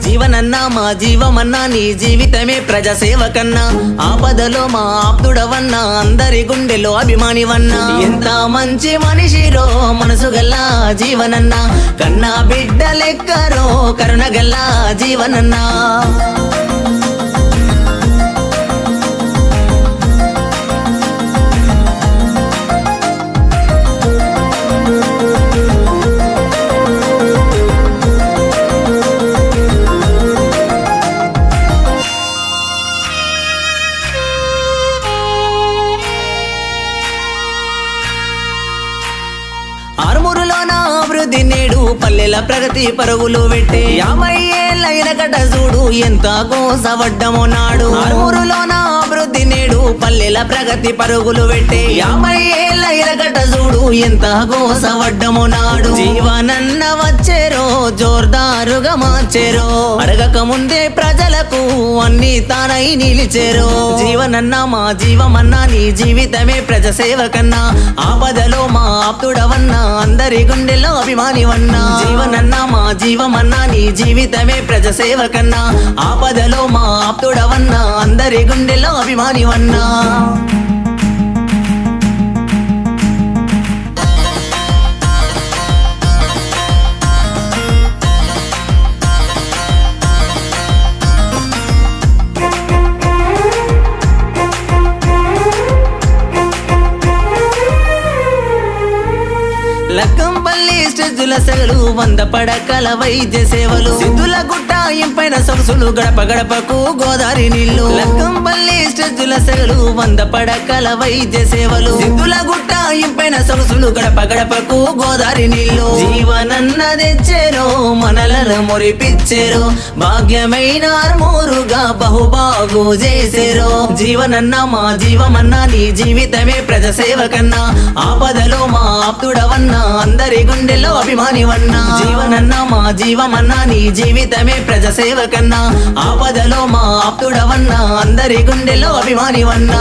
జీవనన్నా మా జీవమన్నా నీ జీవితమే ప్రజాసేవకన్నా. ఆపదలో మా ఆప్తుడవన్నా అందరి గుండెలో అభిమానివన్నా. ఎంత మంచి మనిషిరో మనసు గల్లా జీవనన్నా. కన్నా బిడ్డ లెక్కరో కరుణ గల్లా జీవనన్నా. పల్లెల ప్రగతి పరుగులు పెట్టే యాభై ఏళ్ళైన గడ్డ చూడు ఎంత కోసవడ్డమో నాడు. ఆరుమూరులోన అభివృద్ధి నేడు పల్లెల ప్రగతి పరుగులు పెట్టే యాభై ఏళ్ళైన గడ్డ చూడు ఎంత కోసవడ్డమో నాడు. జీవనన్న వచ్చేరో జోర్దారుగా మార్చేరో. అడగక ముందే ప్రజలకు అన్ని తానై నిలిచేరో. జీవనన్నా మా జీవమన్నా నీ జీవితమే ప్రజ సేవకన్నా ఆపదలో మా ఆప్తుడవన్నా అందరి గుండెల్లో అభిమానివన్నా. జీవనన్నా మా జీవమన్నా నీ జీవితమే ప్రజ సేవకన్నా ఆపదలో మా ఆప్తుడవన్నా అందరి గుండెల్లో అభిమానివన్నా. స్టెజుల వంద పడకల వైద్య సేవలు. సిద్ధుల గుట్ట పైన సొగసులు గడప గడపకు గోదావరి నీళ్ళు లక్కంపల్లి స్టెజుల సెగలు వంద పడకల వైద్య సేవలు. సిద్ధుల గుట్ట పైన సొగసులు గడప గడపకు గోదావరి నీళ్ళు జీవనన్న తెచ్చేరు మనలన మురిపిచ్చేరో. భాగ్యమైన ఆర్మూరుగా బహుబాగు చేసేరు. జీవనన్న మా జీవమన్నా నీ జీవితమే ప్రజ సేవకన్నా ఆపదలో మా ఆప్తుడవన్నా అందరి గుండెల్లో అభిమానివన్నా జీవనన్నా మా జీవమన్నా నీ జీవితమే ప్రజ సేవకన్నా ఆపదలో మా ఆప్తుడవన్నా అందరి గుండెలో అభిమానివన్నా.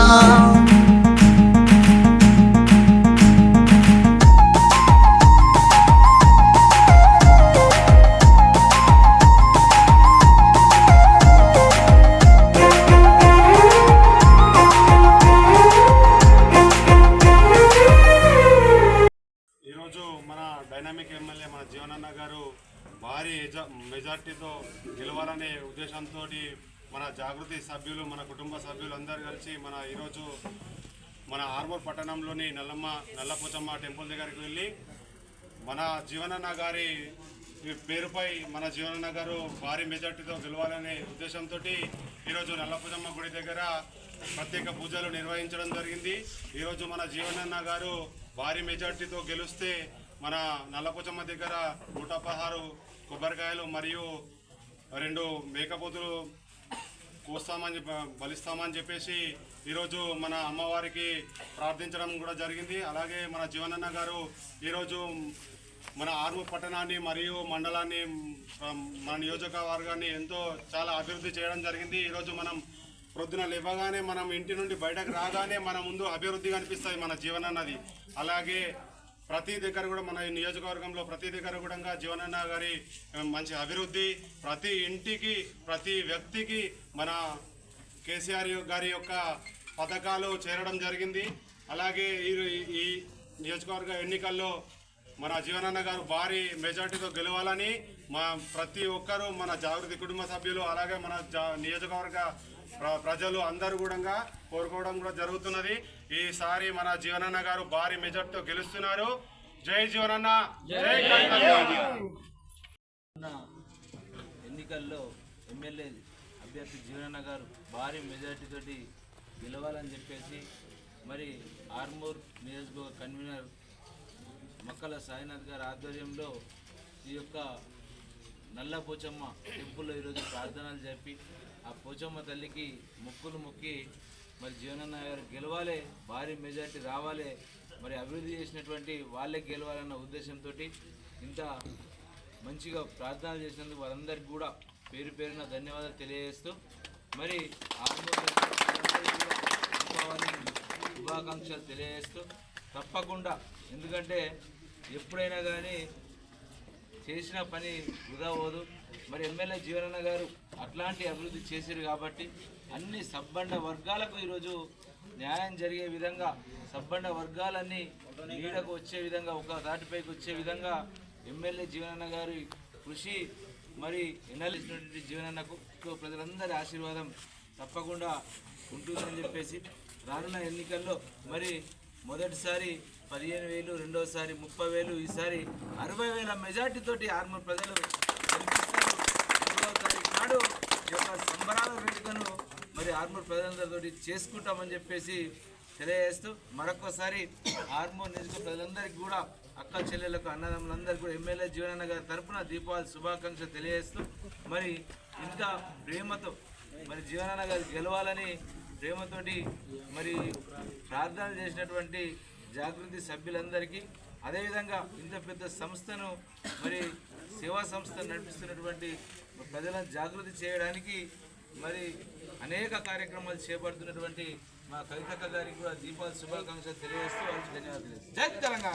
జీవనన్న గారు భారీ మెజార్టీతో గెలవాలనే ఉద్దేశంతో మన జాగృతి సభ్యులు మన కుటుంబ సభ్యులు అందరూ కలిసి మన ఈరోజు మన ఆర్మూర్ పట్టణంలోని నల్లమ్మ నల్లపోచమ్మ టెంపుల్ దగ్గరికి వెళ్ళి మన జీవనన్న గారి పేరుపై మన జీవనన్న గారు భారీ మెజార్టీతో గెలవాలనే ఉద్దేశంతో ఈరోజు నల్లపోచమ్మ గుడి దగ్గర ప్రత్యేక పూజలు నిర్వహించడం జరిగింది. ఈరోజు మన జీవనన్న గారు భారీ మెజార్టీతో గెలుస్తే మన నల్లపోచమ్మ దగ్గర నూట పదహారు కొబ్బరికాయలు మరియు రెండు మేకపోతులు కోస్తామని చెప్ప బలిస్తామని చెప్పేసి ఈరోజు మన అమ్మవారికి ప్రార్థించడం కూడా జరిగింది. అలాగే మన జీవనన్న గారు ఈరోజు మన ఆర్ము పట్టణాన్ని మరియు మండలాన్ని మన నియోజకవర్గాన్ని ఎంతో చాలా అభివృద్ధి చేయడం జరిగింది. ఈరోజు మనం ప్రొద్దున లేవగానే మనం ఇంటి నుండి బయటకు రాగానే మన ముందు అభివృద్ధి కనిపిస్తాయి మన జీవనన్నది. అలాగే ప్రతి దగ్గర కూడా మన ఈ నియోజకవర్గంలో ప్రతి దగ్గర కూడా జీవనన్న గారి మంచి అభివృద్ధి ప్రతి ఇంటికి ప్రతి వ్యక్తికి మన కేసీఆర్ గారి యొక్క పథకాలు చేరడం జరిగింది. అలాగే ఈ ఈ నియోజకవర్గ ఎన్నికల్లో మన జీవనన్న గారు భారీ మెజార్టీతో గెలవాలని మా ప్రతి ఒక్కరూ మన జాగృతి కుటుంబ సభ్యులు అలాగే మన జా- నియోజకవర్గ ప్రజలు అందరూ కూడా కోరుకోవడం కూడా జరుగుతున్నది. ఈసారి మన జీవనన్న గారు భారీ మెజార్టీతో గెలుస్తున్నారు. జై జీవనన్న. ఎన్నికల్లో ఎమ్మెల్యే అభ్యర్థి జీవనన్న గారు భారీ మెజార్టీతోటి గెలవాలని చెప్పేసి మరి ఆర్మూర్ నియోజకవర్గ కన్వీనర్ మక్కల సాయినాథ్ గారి ఆధ్వర్యంలో ఈ యొక్క నల్ల పోచమ్మ టెంపుల్లో ఈరోజు ప్రార్థనలు జరిపి ఆ పోచమ్మ తల్లికి మొక్కులు మొక్కి మరి జీవనన్న గారు గెలవాలి భారీ మెజార్టీ రావాలి మరి అభివృద్ధి చేసినటువంటి వాళ్ళే గెలవాలన్న ఉద్దేశంతో ఇంత మంచిగా ప్రార్థనలు చేసినందుకు వారందరికీ కూడా పేరు పేరున ధన్యవాదాలు తెలియజేస్తూ మరి శుభాకాంక్షలు తెలియజేస్తూ తప్పకుండా ఎందుకంటే ఎప్పుడైనా కానీ చేసిన పని వృధా పోదు మరి ఎమ్మెల్యే జీవనన్న గారు అట్లాంటి అభివృద్ధి చేశారు కాబట్టి అన్ని సబ్బండ వర్గాలకు ఈరోజు న్యాయం జరిగే విధంగా సబ్బండ వర్గాలన్నీ నీడకు వచ్చే విధంగా ఒక దాటిపైకి వచ్చే విధంగా ఎమ్మెల్యే జీవనన్న గారి కృషి మరి ఎన్నలిసినటువంటి జీవనన్నకు ప్రజలందరి ఆశీర్వాదం తప్పకుండా ఉంటుందని చెప్పేసి రానున్న ఎన్నికల్లో మరి మొదటిసారి పదిహేను వేలు రెండోసారి ముప్పై వేలు ఈసారి అరవై వేల మెజార్టీతోటి ఆర్మూర్ ప్రజలు తారీఖు నాడు ఈ యొక్క సంబరాల వేడుకను మరి ఆర్మూర్ ప్రజలందరితో చేసుకుంటామని చెప్పేసి తెలియజేస్తూ మరొకసారి ఆర్మూర్ నియోజక ప్రజలందరికీ కూడా అక్క చెల్లెలకు అన్నదమ్ములందరికీ కూడా ఎమ్మెల్యే జీవనన్న గారి తరపున దీపావళి శుభాకాంక్షలు తెలియజేస్తూ మరి ఇంత ప్రేమతో మరి జీవనన్న గారు గెలవాలని ప్రేమతోటి మరి ప్రార్థనలు చేసినటువంటి జాగృతి సభ్యులందరికీ అదేవిధంగా ఇంత పెద్ద సంస్థను మరి సేవా సంస్థ నడిపిస్తున్నటువంటి ప్రజలను జాగృతి చేయడానికి మరి అనేక కార్యక్రమాలు చేపడుతున్నటువంటి మా కవితక్క గారికి కూడా దీపాలు శుభాకాంక్షలు తెలియజేస్తూ వారికి ధన్యవాదాలు. జై తెలంగాణ!